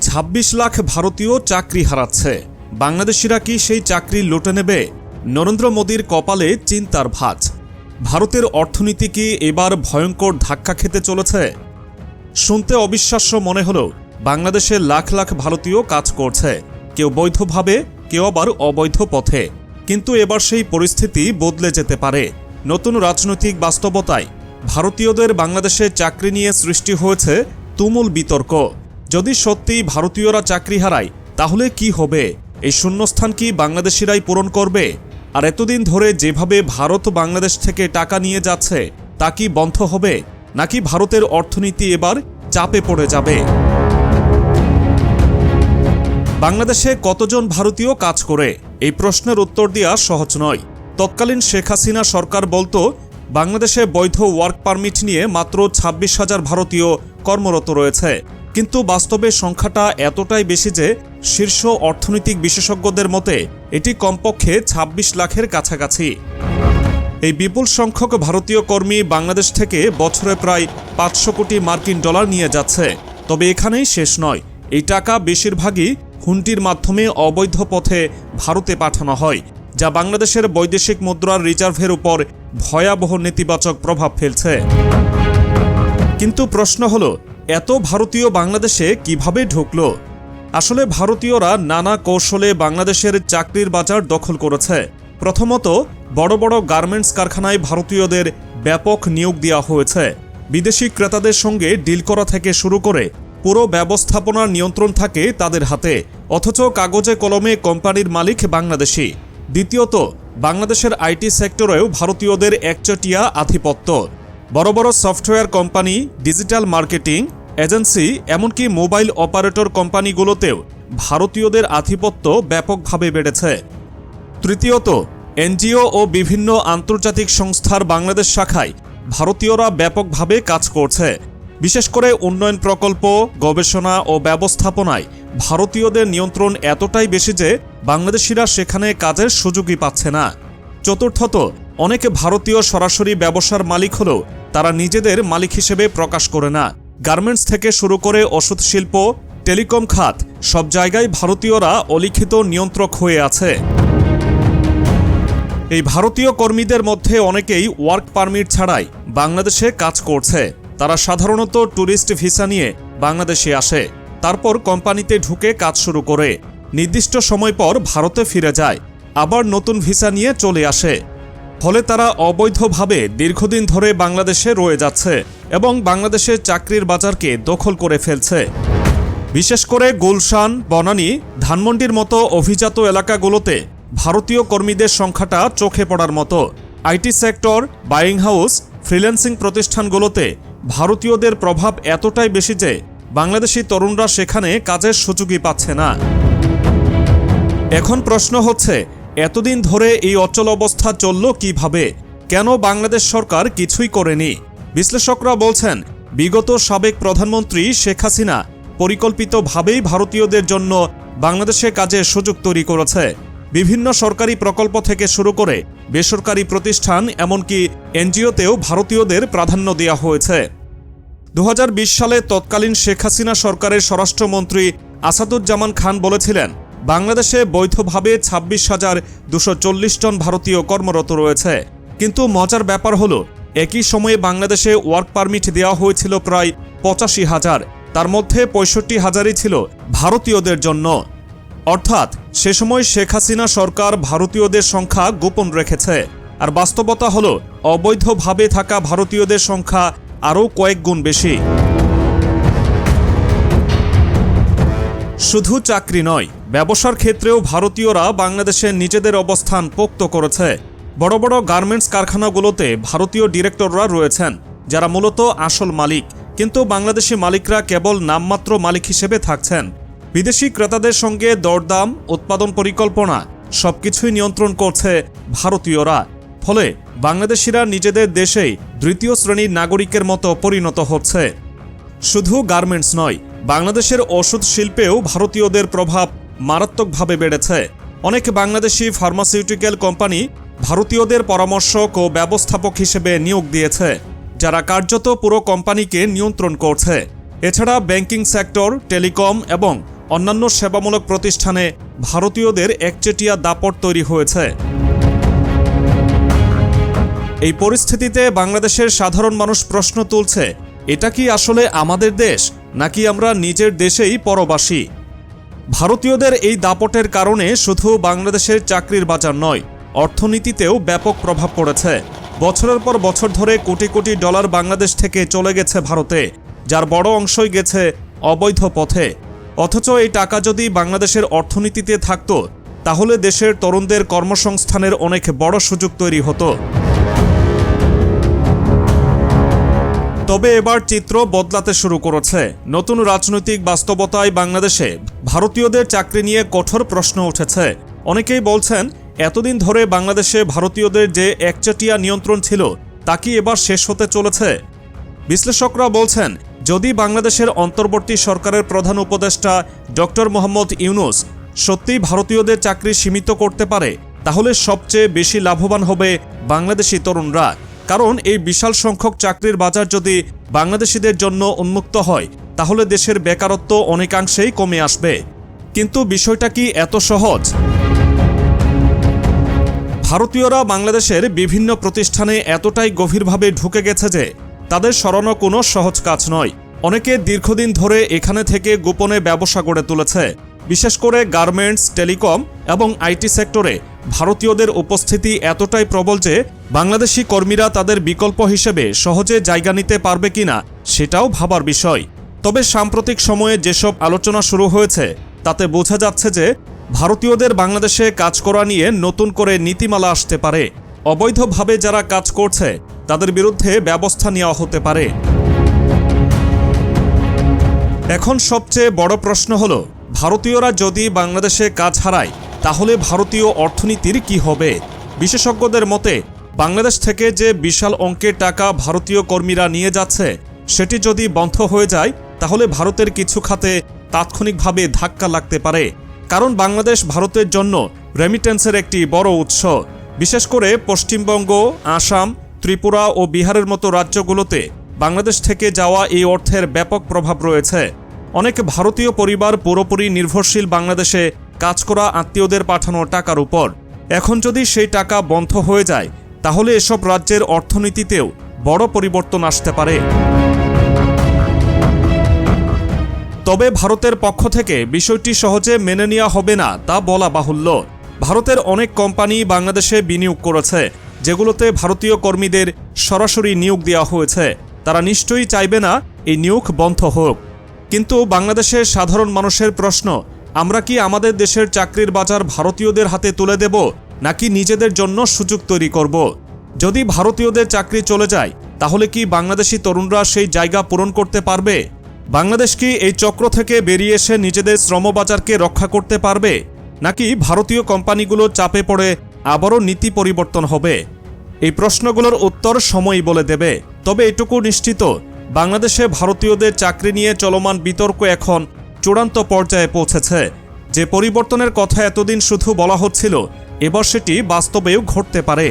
ছাব্বিশ লাখ ভারতীয় চাকরি হারাচ্ছে। বাংলাদেশিরা কি সেই চাকরি লুটে নেবে? নরেন্দ্র মোদীর কপালে চিন্তার ভাঁজ। ভারতের অর্থনীতি কি এবার ভয়ঙ্কর ধাক্কা খেতে চলেছে? শুনতে অবিশ্বাস্য মনে হলেও বাংলাদেশে লাখ লাখ ভারতীয় কাজ করছে। কেউ বৈধভাবে, কেউ আবার অবৈধ পথে। কিন্তু এবার সেই পরিস্থিতি বদলে যেতে পারে। নতুন রাজনৈতিক বাস্তবতায় ভারতীয়দের বাংলাদেশে চাকরি নিয়ে সৃষ্টি হয়েছে তুমুল বিতর্ক। যদি সত্যিই ভারতীয়রা চাকরি হারায়, তাহলে কি হবে? এই শূন্যস্থান কি বাংলাদেশিরাই পূরণ করবে? আর এতদিন ধরে যেভাবে ভারত বাংলাদেশ থেকে টাকা নিয়ে যাচ্ছে, তা কি বন্ধ হবে? নাকি ভারতের অর্থনীতি এবার চাপে পড়ে যাবে? বাংলাদেশে কতজন ভারতীয় কাজ করে? এই প্রশ্নের উত্তর দেওয়া সহজ নয়। তৎকালীন শেখ হাসিনা সরকার বলতো, বাংলাদেশে বৈধ ওয়ার্ক পারমিট নিয়ে মাত্র ছাব্বিশ হাজার ভারতীয় কর্মরত রয়েছে। কিন্তু বাস্তবে সংখ্যাটা এতটাই বেশি যে শীর্ষ অর্থনৈতিক বিশেষজ্ঞদের মতে এটি কমপক্ষে ২৬ লাখের কাছাকাছি। এই বিপুল সংখ্যক ভারতীয় কর্মী বাংলাদেশ থেকে বছরে প্রায় পাঁচশো কোটি মার্কিন ডলার নিয়ে যাচ্ছে। তবে এখানেই শেষ নয়। এই টাকা বেশিরভাগই হুন্ডির মাধ্যমে অবৈধ পথে ভারতে পাঠানো হয়, যা বাংলাদেশের বৈদেশিক মুদ্রার রিজার্ভের উপর ভয়াবহ নেতিবাচক প্রভাব ফেলছে। কিন্তু প্রশ্ন হলো এত ভারতীয় বাংলাদেশে কীভাবে ঢুকল? আসলে ভারতীয়রা নানা কৌশলে বাংলাদেশের চাকরির বাজার দখল করেছে। প্রথমত, বড় বড় গার্মেন্টস কারখানায় ভারতীয়দের ব্যাপক নিয়োগ দেওয়া হয়েছে। বিদেশি ক্রেতাদের সঙ্গে ডিল করা থেকে শুরু করে পুরো ব্যবস্থাপনার নিয়ন্ত্রণ থাকে তাদের হাতে, অথচ কাগজে কলমে কোম্পানির মালিক বাংলাদেশি। দ্বিতীয়ত, বাংলাদেশের আইটি সেক্টরেও ভারতীয়দের একচটিয়া আধিপত্য। বড় বড় software company, digital marketing agency, এমনকি মোবাইল অপারেটর কোম্পানিগুলোতেও ভারতীয়দের আধিপত্য ব্যাপকভাবে বেড়েছে। তৃতীয়ত, এনজিও ও বিভিন্ন আন্তর্জাতিক সংস্থার বাংলাদেশ শাখায় ভারতীয়রা ব্যাপকভাবে কাজ করছে। বিশেষ করে উন্নয়ন প্রকল্প, গবেষণা ও ব্যবস্থাপনায় ভারতীয়দের নিয়ন্ত্রণ এতটাই বেশি যে বাংলাদেশিরা সেখানে কাজের সুযোগই পাচ্ছে না। চতুর্থত, অনেক ভারতীয় সরাসরি ব্যবসার মালিক হলেও তারা নিজেদের মালিক হিসেবে প্রকাশ করে না। গার্মেন্টস থেকে শুরু করে ওষুধ শিল্প, টেলিকম খাত, সব জায়গায় ভারতীয়রা অলিখিত নিয়ন্ত্রক হয়ে আছে। এই ভারতীয় কর্মীদের মধ্যে অনেকেই ওয়ার্ক পারমিট ছাড়াই বাংলাদেশে কাজ করছে। তারা সাধারণত ট্যুরিস্ট ভিসা নিয়ে বাংলাদেশে আসে। তারপর কোম্পানিতে ঢুকে কাজ শুরু করে। নির্দিষ্ট সময় পর ভারতে ফিরে যায়। আবার নতুন ভিসা নিয়ে চলে আসে। ফলে তারা অবৈধভাবে দীর্ঘদিন ধরে বাংলাদেশে রয়ে যাচ্ছে এবং বাংলাদেশের চাকরির বাজারকে দখল করে ফেলছে। বিশেষ করে গুলশান, বনানী, ধানমন্ডির মতো অভিজাত এলাকাগুলোতে ভারতীয় কর্মীদের সংখ্যাটা চোখে পড়ার মতো। IT sector, buying house, freelancing প্রতিষ্ঠানগুলোতে ভারতীয়দের প্রভাব এতটাই বেশি যে বাংলাদেশি তরুণরা সেখানে কাজের সুযোগই পাচ্ছে না। এখন প্রশ্ন হচ্ছে এতদিন ধরে এই অচল অবস্থা চলল কীভাবে? কেন বাংলাদেশ সরকার কিছুই করেনি? বিশ্লেষকরা বলছেন, বিগত সাবেক প্রধানমন্ত্রী শেখ হাসিনা পরিকল্পিতভাবেই ভারতীয়দের জন্য বাংলাদেশে কাজের সুযোগ তৈরি করেছে। বিভিন্ন সরকারি প্রকল্প থেকে শুরু করে বেসরকারি প্রতিষ্ঠান, এমনকি এনজিওতেও ভারতীয়দের প্রাধান্য দেওয়া হয়েছে। দু হাজার বিশ সালে তৎকালীন শেখ হাসিনা সরকারের স্বরাষ্ট্রমন্ত্রী আসাদুজ্জামান খান বলেছিলেন বাংলাদেশে বৈধভাবে ছাব্বিশ হাজার দুশো জন ভারতীয় কর্মরত রয়েছে। কিন্তু মজার ব্যাপার হলো, একই সময়ে বাংলাদেশে ওয়ার্ক পারমিট দেওয়া হয়েছিল প্রায় পঁচাশি হাজার। তার মধ্যে পঁয়ষট্টি হাজারই ছিল ভারতীয়দের জন্য। অর্থাৎ সে সময় শেখ হাসিনা সরকার ভারতীয়দের সংখ্যা গোপন রেখেছে। আর বাস্তবতা হল, অবৈধভাবে থাকা ভারতীয়দের সংখ্যা আরও কয়েক গুণ বেশি। শুধু চাকরি নয় ব্যবসার ক্ষেত্রেও ভারতীয়রা বাংলাদেশে নিজেদের অবস্থান পোক্ত করেছে। বড় বড় গার্মেন্টস কারখানাগুলোতে ভারতীয় ডিরেক্টররা রয়েছেন, যারা মূলত আসল মালিক। কিন্তু বাংলাদেশি মালিকরা কেবল নামমাত্র মালিক হিসেবে থাকছেন। বিদেশি ক্রেতাদের সঙ্গে দরদাম, উৎপাদন পরিকল্পনা সবকিছুই নিয়ন্ত্রণ করছে ভারতীয়রা। ফলে বাংলাদেশিরা নিজেদের দেশেই দ্বিতীয় শ্রেণির নাগরিকের মতো পরিণত হচ্ছে। শুধু গার্মেন্টস নয়, বাংলাদেশের ওষুধ শিল্পেও ভারতীয়দের প্রভাব মারাত্মকভাবে বেড়েছে। অনেক বাংলাদেশি ফার্মাসিউটিক্যাল কোম্পানি ভারতীয়দের পরামর্শক ও ব্যবস্থাপক হিসেবে নিয়োগ দিয়েছে, যারা কার্যত পুরো কোম্পানিকে নিয়ন্ত্রণ করছে। এছাড়া ব্যাংকিং সেক্টর, টেলিকম এবং অন্যান্য সেবামূলক প্রতিষ্ঠানে ভারতীয়দের একচেটিয়া দাপট তৈরি হয়েছে। এই পরিস্থিতিতে বাংলাদেশের সাধারণ মানুষ প্রশ্ন তুলছে, এটা কি আসলে আমাদের দেশ, নাকি আমরা নিজের দেশেই পরবাসী? ভারতীয়দের এই দাপটের কারণে শুধু বাংলাদেশের চাকরির বাজার নয়, অর্থনীতিতেও ব্যাপক প্রভাব পড়েছে। বছরের পর বছর ধরে কোটি কোটি ডলার বাংলাদেশ থেকে চলে গেছে ভারতে, যার বড় অংশই গেছে অবৈধ পথে। অথচ এই টাকা যদি বাংলাদেশের অর্থনীতিতে থাকত, তাহলে দেশের তরুণদের কর্মসংস্থানের অনেক বড় সুযোগ তৈরি হতো। তবে এবার চিত্র বদলাতে শুরু করেছে। নতুন রাজনৈতিক বাস্তবতায় বাংলাদেশে ভারতীয়দের চাকরি নিয়ে কঠোর প্রশ্ন উঠেছে। অনেকেই বলছেন, এতদিন ধরে বাংলাদেশে ভারতীয়দের যে একচেটিয়া নিয়ন্ত্রণ ছিল, তা কি এবার শেষ হতে চলেছে? বিশ্লেষকরা বলছেন, যদি বাংলাদেশের অন্তর্বর্তী সরকারের প্রধান উপদেষ্টা ডক্টর মোহাম্মদ ইউনুস সত্যিই ভারতীয়দের চাকরি সীমিত করতে পারে, তাহলে সবচেয়ে বেশি লাভবান হবে বাংলাদেশি তরুণরা। কারণ এই বিশাল সংখ্যক চাকরির বাজার যদি বাংলাদেশিদের জন্য উন্মুক্ত হয়, তাহলে দেশের বেকারত্ব অনেকাংশেই কমে আসবে। কিন্তু বিষয়টা কি এত সহজ? ভারতীয়রা বাংলাদেশের বিভিন্ন প্রতিষ্ঠানে এতটাই গভীরভাবে ঢুকে গেছে যে, তাদের সরানো কোনো সহজ কাজ নয়। অনেকে দীর্ঘদিন ধরে এখানে থেকে গোপনে ব্যবসা গড়ে তুলেছে। বিশেষ করে গার্মেন্টস, টেলিকম এবং আইটি সেক্টরে ভারতীয়দের উপস্থিতি এতটাই প্রবল যে বাংলাদেশি কর্মীরা তাদের বিকল্প হিসেবে সহজে জায়গা নিতে পারবে কিনা সেটাও ভাবার বিষয়। তবে সাম্প্রতিক সময়ে যেসব আলোচনা শুরু হয়েছে, তাতে বোঝা যাচ্ছে যে ভারতীয়দের বাংলাদেশে কাজ করা নিয়ে নতুন করে নীতিমালা আসতে পারে। অবৈধভাবে যারা কাজ করছে, তাদের বিরুদ্ধে ব্যবস্থা নেওয়া হতে পারে। এখন সবচেয়ে বড় প্রশ্ন হল ভারতীয়রা যদি বাংলাদেশে কাজ হারায়, তাহলে ভারতীয় অর্থনীতির কি হবে? বিশেষজ্ঞদের মতে, বাংলাদেশ থেকে যে বিশাল অঙ্কের টাকা ভারতীয় কর্মীরা নিয়ে যাচ্ছে, সেটি যদি বন্ধ হয়ে যায়, তাহলে ভারতের কিছু খাতে তাৎক্ষণিকভাবে ধাক্কা লাগতে পারে। কারণ বাংলাদেশ ভারতের জন্য রেমিটেন্সের একটি বড় উৎস। বিশেষ করে পশ্চিমবঙ্গ, আসাম, ত্রিপুরা ও বিহারের মতো রাজ্যগুলোতে বাংলাদেশ থেকে যাওয়া এই অর্থের ব্যাপক প্রভাব রয়েছে। অনেক ভারতীয় পরিবার পুরোপুরি নির্ভরশীল বাংলাদেশে কাজ করা আত্মীয়দের পাঠানো টাকার উপর। এখন যদি সেই টাকা বন্ধ হয়ে যায়, তাহলে এসব রাজ্যের অর্থনীতিতেও বড় পরিবর্তন আসতে পারে। তবে ভারতের পক্ষ থেকে বিষয়টি সহজে মেনে নেওয়া হবে না, তা বলা বাহুল্য। ভারতের অনেক কোম্পানি বাংলাদেশে বিনিয়োগ করেছে, যেগুলোতে ভারতীয় কর্মীদের সরাসরি নিয়োগ দেওয়া হয়েছে। তারা নিশ্চয়ই চাইবে না এই নিয়োগ বন্ধ হোক। কিন্তু বাংলাদেশের সাধারণ মানুষের প্রশ্ন, আমরা কি আমাদের দেশের চাকরির বাজার ভারতীয়দের হাতে তুলে দেব, নাকি নিজেদের জন্য সুযোগ তৈরি করব? যদি ভারতীয়দের চাকরি চলে যায়, তাহলে কি বাংলাদেশি তরুণরা সেই জায়গা পূরণ করতে পারবে? বাংলাদেশ কি এই চক্র থেকে বেরিয়ে এসে নিজেদের শ্রমবাজারকে রক্ষা করতে পারবে, নাকি ভারতীয় কোম্পানিগুলো চাপে পড়ে আবারও নীতি পরিবর্তন হবে? এই প্রশ্নগুলোর উত্তর সময়ই বলে দেবে, তবে এটুকু নিশ্চিত বাংলাদেশে ভারতীয়দের চাকরি নিয়ে চলমান বিতর্ক এখন চূড়ান্ত পর্যায়ে পৌঁছেছে। যে পরিবর্তনের কথা এতদিন শুধু বলা হচ্ছিল, এবার সেটি বাস্তবেও ঘটতে পারে।